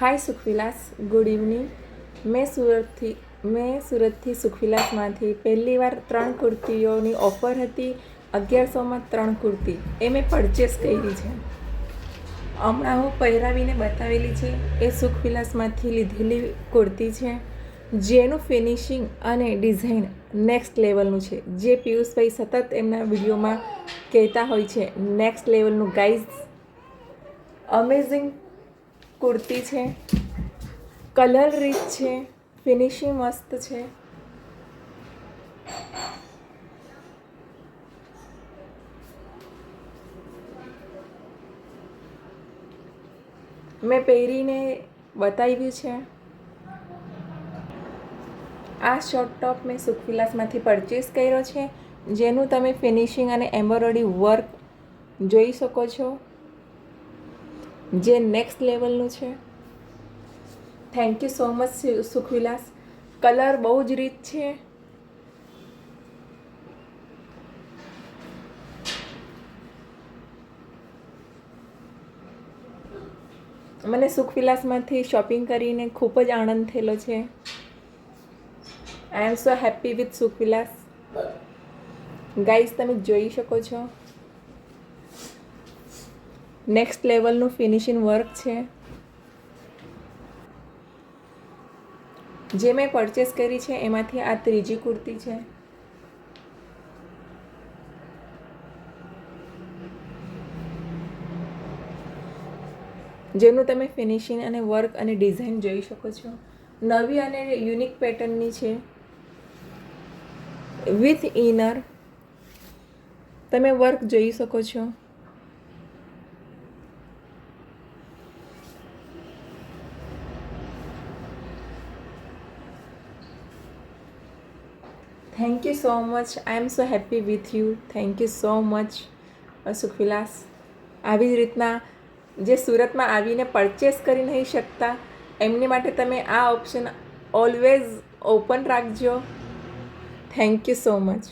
હાય સુખવિલાસ. Good evening મેં સુરતથી મેં સુરતથી સુખવિલાસમાંથી પહેલી વાર ત્રણ કુર્તીઓની ઓફર હતી અગિયારસોમાં ત્રણ કુર્તી. એ મેં પરચેસ કરી છે. હમણાં હું પહેરાવીને બતાવેલી છે, એ સુખવિલાસમાંથી લીધેલી કુર્તી છે, જેનું ફિનિશિંગ અને ડિઝાઇન નેક્સ્ટ લેવલનું છે. જે પિયુષભાઈ સતત એમના વિડીયોમાં કહેતા હોય છે નેક્સ્ટ લેવલનું ગાઈઝ અમેઝિંગ કુર્તી છે, કલર રીચ છે, ફિનિશિંગ મસ્ત છે. મેં પહેરીને બતાવ્યું છે. આ શોર્ટ ટોપ મેં સુખવિલાસમાંથી પરચેસ કર્યો છે, જેનું તમે ફિનિશિંગ અને એમ્બ્રોઇડરી વર્ક જોઈ શકો છો. જે નેક્સ્ટ લેવલનું છે. Thank you so much Sukhvilas. Colour બહુ જ રીચ છે. મને સુખવિલાસમાંથી શોપિંગ કરીને ખૂબ જ આનંદ થયેલો છે. I am so happy with Sukhvilas. Guys તમે જોઈ શકો છો. નેક્સ્ટ લેવલનું ફિનિશિંગ વર્ક છે. જે મેં પરચેસ કરી છે, એમાંથી આ ત્રીજી કુર્તી છે. જેનું તમે ફિનિશિંગ અને વર્ક અને ડિઝાઇન જોઈ શકો છો. નવી અને યુનિક પેટર્નની છે. વિથ ઇનર તમે વર્ક જોઈ શકો છો. Thank you so much I am so happy with you thank you so much Sukhvilas. આવી જ રીતના જે સુરતમાં આવીને પરચેસ કરી નહીં શકતા, એમની માટે તમે આ ઓપ્શન ઓલવેઝ ઓપન રાખજો. Thank you so much